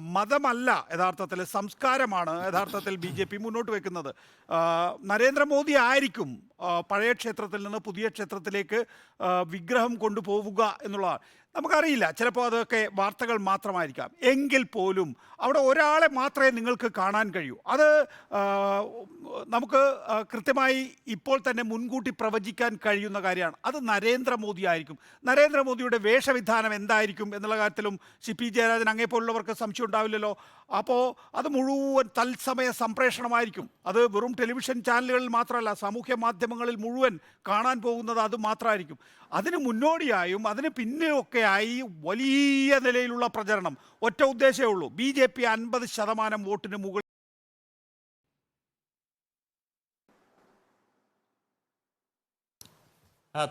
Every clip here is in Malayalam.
മതമല്ല യഥാർത്ഥത്തിൽ സംസ്കാരമാണ് യഥാർത്ഥത്തിൽ ബി ജെ പി മുന്നോട്ട് വെക്കുന്നത്. നരേന്ദ്രമോദി ആയിരിക്കും പഴയ ക്ഷേത്രത്തിൽ നിന്ന് പുതിയ ക്ഷേത്രത്തിലേക്ക് വിഗ്രഹം കൊണ്ടുപോവുക എന്നുള്ളതാണ്. നമുക്കറിയില്ല. ചിലപ്പോൾ അതൊക്കെ വാർത്തകൾ മാത്രമായിരിക്കാം. എങ്കിൽ പോലും അവിടെ ഒരാളെ മാത്രമേ നിങ്ങൾക്ക് കാണാൻ കഴിയൂ. അത് നമുക്ക് കൃത്യമായി ഇപ്പോൾ തന്നെ മുൻകൂട്ടി പ്രവചിക്കാൻ കഴിയുന്ന കാര്യമാണ്. അത് നരേന്ദ്രമോദി ആയിരിക്കും. നരേന്ദ്രമോദിയുടെ വേഷവിധാനം എന്തായിരിക്കും എന്നുള്ള കാര്യത്തിലും സി പി ജയരാജൻ അങ്ങേ പോലുള്ളവർക്ക് സംശയം ഉണ്ടാവില്ലല്ലോ. അപ്പോൾ അത് മുഴുവൻ തത്സമയ സംപ്രേഷണമായിരിക്കും. അത് വെറും ടെലിവിഷൻ ചാനലുകളിൽ മാത്രമല്ല സാമൂഹ്യ മാധ്യമങ്ങളിൽ മുഴുവൻ കാണാൻ പോകുന്നത് അത് മാത്രമായിരിക്കും. അതിന് മുന്നോടിയായും അതിന് പിന്നെയൊക്കെയായി വലിയ നിലയിലുള്ള പ്രചരണം. ഒറ്റ ഉദ്ദേശമേ ഉള്ളൂ. ബി ജെ പി അൻപത് ശതമാനം വോട്ടിന് മുകളിൽ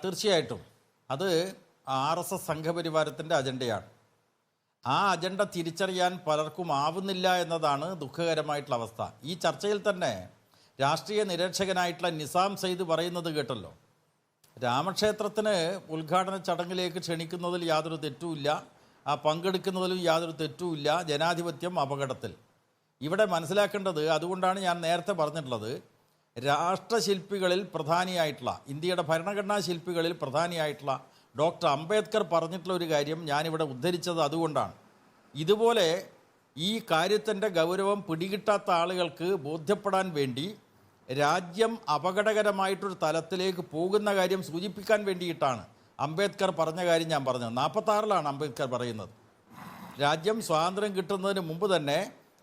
തീർച്ചയായിട്ടും. അത് ആർ എസ് എസ് സംഘപരിവാരത്തിന്റെ അജണ്ടയാണ്. ആ അജണ്ട തിരിച്ചറിയാൻ പലർക്കും ആവുന്നില്ല എന്നതാണ് ദുഃഖകരമായിട്ടുള്ള അവസ്ഥ. ഈ ചർച്ചയിൽ തന്നെ രാഷ്ട്രീയ നിരീക്ഷകനായിട്ടുള്ള നിസാം സെയ്ദ് പറയുന്നത് കേട്ടല്ലോ. രാമക്ഷേത്രത്തിന് ഉദ്ഘാടന ചടങ്ങിലേക്ക് ക്ഷണിക്കുന്നതിൽ യാതൊരു തെറ്റുമില്ല. ആ പങ്കെടുക്കുന്നതിലും യാതൊരു തെറ്റുമില്ല. ജനാധിപത്യം അപകടത്തിൽ. ഇവിടെ മനസ്സിലാക്കേണ്ടത് അതുകൊണ്ടാണ് ഞാൻ നേരത്തെ പറഞ്ഞിട്ടുള്ളത്. രാഷ്ട്രശില്പികളിൽ പ്രധാനിയായിട്ടുള്ള ഇന്ത്യയുടെ ഭരണഘടനാ ശില്പികളിൽ പ്രധാനിയായിട്ടുള്ള ഡോക്ടർ അംബേദ്കർ പറഞ്ഞിട്ടുള്ള ഒരു കാര്യം ഞാനിവിടെ ഉദ്ധരിച്ചത് അതുകൊണ്ടാണ്. ഇതുപോലെ ഈ കാര്യത്തിന്റെ ഗൗരവം പിടികിട്ടാത്ത ആളുകൾക്ക് ബോധ്യപ്പെടാൻ വേണ്ടി രാജ്യം അപകടകരമായിട്ടൊരു തലത്തിലേക്ക് പോകുന്ന കാര്യം സൂചിപ്പിക്കാൻ വേണ്ടിയിട്ടാണ്. അംബേദ്കർ പറഞ്ഞ കാര്യം ഞാൻ പറഞ്ഞത് നാൽപ്പത്താറിലാണ് അംബേദ്കർ പറയുന്നത്. രാജ്യം സ്വാതന്ത്ര്യം കിട്ടുന്നതിന് മുമ്പ് തന്നെ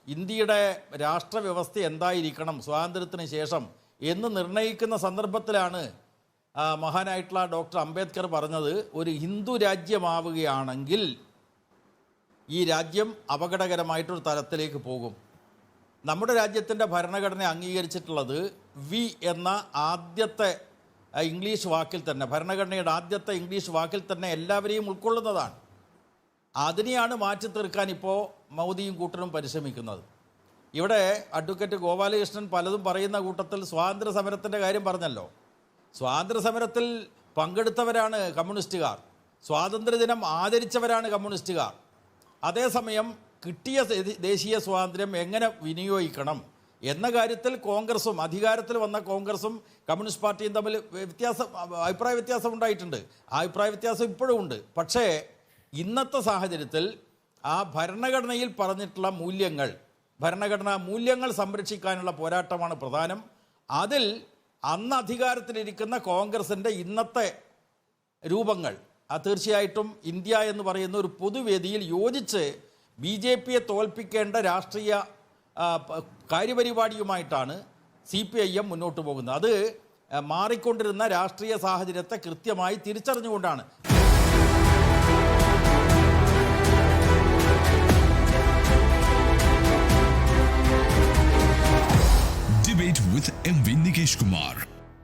ഇന്ത്യയുടെ രാഷ്ട്രവ്യവസ്ഥ എന്തായിരിക്കണം സ്വാതന്ത്ര്യത്തിന് ശേഷം എന്ന് നിർണയിക്കുന്ന സന്ദർഭത്തിലാണ് മഹാനായിട്ടുള്ള ഡോക്ടർ അംബേദ്കർ പറഞ്ഞത്. ഒരു ഹിന്ദു രാജ്യമാവുകയാണെങ്കിൽ ഈ രാജ്യം അപകടകരമായിട്ടൊരു തലത്തിലേക്ക് പോകും. നമ്മുടെ രാജ്യത്തിന്റെ ഭരണഘടന അംഗീകരിച്ചിട്ടുള്ളത് വി എന്ന ആദ്യത്തെ ഇംഗ്ലീഷ് വാക്കിൽ തന്നെ ഭരണഘടനയുടെ ആദ്യത്തെ ഇംഗ്ലീഷ് വാക്കിൽ തന്നെ എല്ലാവരെയും ഉൾക്കൊള്ളുന്നതാണ്. അതിനെയാണ് മാറ്റി തീർക്കാൻ ഇപ്പോൾ മോദിയും കൂട്ടരും പരിശ്രമിക്കുന്നത്. ഇവിടെ അഡ്വക്കേറ്റ് ഗോപാലകൃഷ്ണൻ പലതും പറയുന്ന കൂട്ടത്തിൽ സ്വാതന്ത്ര്യ സമരത്തിന്റെ കാര്യം പറഞ്ഞല്ലോ. സ്വാതന്ത്ര്യ സമരത്തിൽ പങ്കെടുത്തവരാണ് കമ്മ്യൂണിസ്റ്റുകാർ. സ്വാതന്ത്ര്യദിനം ആദരിച്ചവരാണ് കമ്മ്യൂണിസ്റ്റുകാർ. അതേസമയം കിട്ടിയ ദേശീയ സ്വാതന്ത്ര്യം എങ്ങനെ വിനിയോഗിക്കണം എന്ന കാര്യത്തിൽ കോൺഗ്രസും അധികാരത്തിൽ വന്ന കോൺഗ്രസും കമ്മ്യൂണിസ്റ്റ് പാർട്ടിയും തമ്മിൽ വ്യത്യാസം അഭിപ്രായ വ്യത്യാസം ഉണ്ടായിട്ടുണ്ട്. ആ അഭിപ്രായ വ്യത്യാസം ഇപ്പോഴും ഉണ്ട്. പക്ഷേ ഇന്നത്തെ സാഹചര്യത്തിൽ ആ ഭരണഘടനയിൽ പറഞ്ഞിട്ടുള്ള മൂല്യങ്ങൾ ഭരണഘടനാ മൂല്യങ്ങൾ സംരക്ഷിക്കാനുള്ള പോരാട്ടമാണ് പ്രധാനം. അതിൽ അന്ന് അധികാരത്തിലിരിക്കുന്ന കോൺഗ്രസിന്റെ ഇന്നത്തെ രൂപങ്ങൾ ആ തീർച്ചയായിട്ടും ഇന്ത്യ എന്ന് പറയുന്ന ഒരു പൊതുവേദിയിൽ യോജിച്ച് ബി ജെ പിയെ തോൽപ്പിക്കേണ്ട രാഷ്ട്രീയ കാര്യപരിപാടിയുമായിട്ടാണ് സി പി ഐ എം മുന്നോട്ട് പോകുന്നത്. അത് മാറിക്കൊണ്ടിരുന്ന രാഷ്ട്രീയ സാഹചര്യത്തെ കൃത്യമായി തിരിച്ചറിഞ്ഞുകൊണ്ടാണ്.